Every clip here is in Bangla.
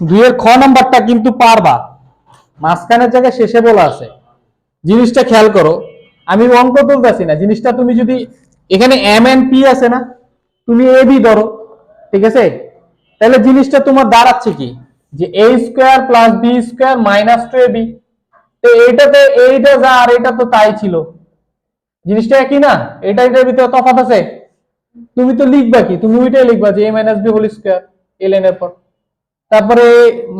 দুইয়ের খ নাম্বারটা কিন্তু পারবা। মাঝখানের জায়গায় শেষে বলা আছে। জিনিসটা খেয়াল করো, আমি অঙ্ক তুলতেছি না। জিনিসটা তুমি যদি, এখানে এম এন পি আছে না, তুমি এ বি ধরো, ঠিক আছে? তাহলে জিনিসটা তোমার দাঁড়াচ্ছে কি? যে A square plus B square minus two A B তো এইটাতে এইটা যা আর এটা তো তাই ছিল। জিনিসটা একই না? এটা এটার ভিতরে তফাৎ আছে? তুমি তো লিখবা কি? তুমি ওইটাই লিখবা যে A minus B whole square এল এর পর। তারপরে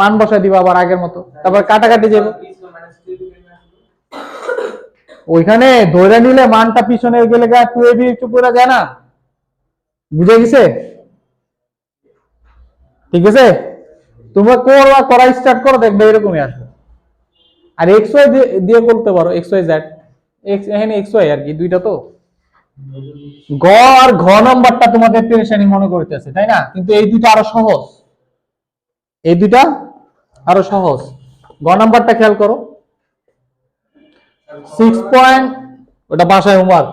মান বসাই দিবা আবার আগের মতো। তারপর কাটাকাটি যাবে ওইখানে ধরে নিলে মানটা পিছনে গেলে গা টু এবি একটু পড়ে যায় না? বুঝে গেছে? ঠিক আছে? তোমরা করবা করা স্টার্ট করো, দেখবে এরকমই আসবে। আর এক্স ওয়াই দিয়ে করতে পারো এক্স ওয়াই জেড এক্স এখানে এক্স ওয়াই আর কি, দুইটা তো। গ আর ঘ নাম্বারটা তোমাদের পেরেশানি মনে করতেছে, তাই না? কিন্তু এই দুইটা আরও সহজ। এই দুইটা আরও সহজ। গ নাম্বারটা খেয়াল করো। সিক্স পয়েন্ট ওটা বাসায় homework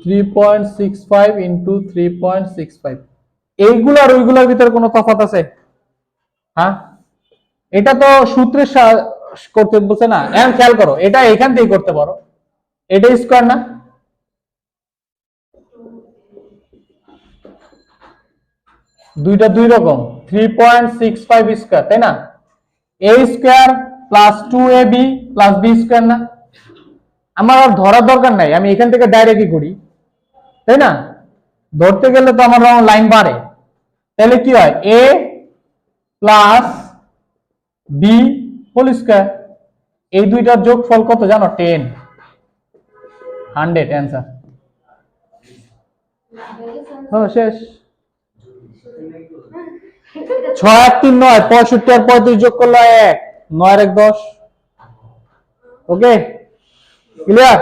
three point six five into three point six five এইগুলো আর ওইগুলোর ভিতরে কোনো তফাৎ আছে? হ্যাঁ? এটা তো সূত্রের করতে বলছে না। এখন খেয়াল করো, এটা এখান থেকে করতে পারো। এটা স্কোয়ার না? দুইটা দুই রকম three point six five square তাই না? A square plus two A B plus B square না? আমার আর ধরার দরকার নাই, আমি এখান থেকে ডাইরেক্টই করি। তাই না? ধরতে গেলে তো আমার লাইন বাড়ে। তাহলে কি হয়? A plus B whole square এই দুইটার যোগফল কত জানো? টেন হান্ড্রেড অ্যান্সার শেষ। ছয় আর তিন নয়, পঁয়ষট্টি আর পঁয়ত্রিশ যোগ করল এক, নয় এক দশ। ওকে? ক্লিয়ার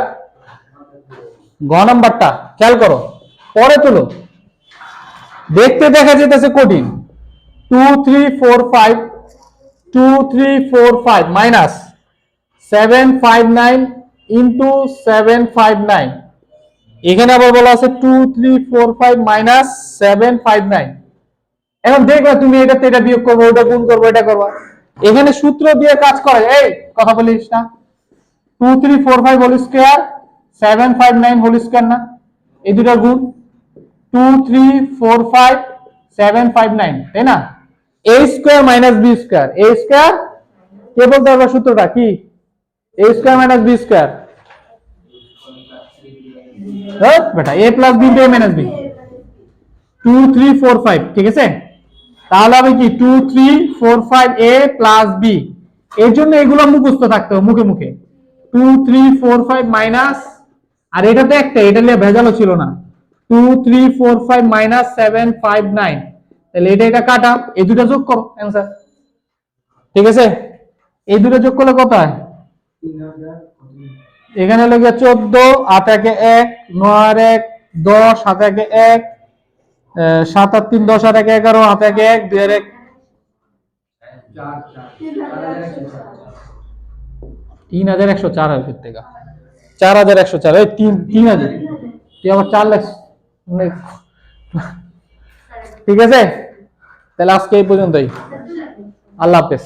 গ নাম্বারটা, খেয়াল করো। পরে তুলো। দেখতে দেখা যেতেছে কঠিন। Two three four five two three four five minus seven five nine into seven five nine এখানে আবার বলা আছে two three four five minus seven five nine এখন দেখবে তুমি এটাতে এটা বিয়োগ করব, ওটা গুণ করব, এটা করবা। এখানে সূত্র দিয়ে কাজ করে, এই কথা বলিস না। Two three four five whole square seven five nine whole square না। এই দুটার গুণ। Two three four five seven five nine তাই না? A square minus B square A square কে বলতে পারবে সূত্রটা? কি? A square minus B square বেটা A plus B A minus B two three four five ঠিক আছে? তাহলে হবে কি? Two three four five A plus B এর জন্য এগুলো মুখস্থ থাকতে হবে মুখে মুখে। Two three four five minus আর এটা তো একটা, এটা নিয়ে ভেজালও ছিল না। Two three four five minus seven five nine তাহলে এটা এটা কাটা, এই দুটো যোগ করো অ্যান্সার ঠিক আছে? এই দুটো যোগ করলে কত হয়? এখানে লেগে চোদ্দ, আট একে এক, নয় এক, দশ হাত একে এক সাত আর তিন, দশ আর এক এগারো হাত একে এক, দুই এক। তিন হাজার একশো চার হাজার টাকা চার হাজার একশো চার ওই তিন তিন হাজার। তুই আবার চার লাখ ঠিক আছে? তাহলে আজকে এই পর্যন্তই। আল্লাহ হাফেজ.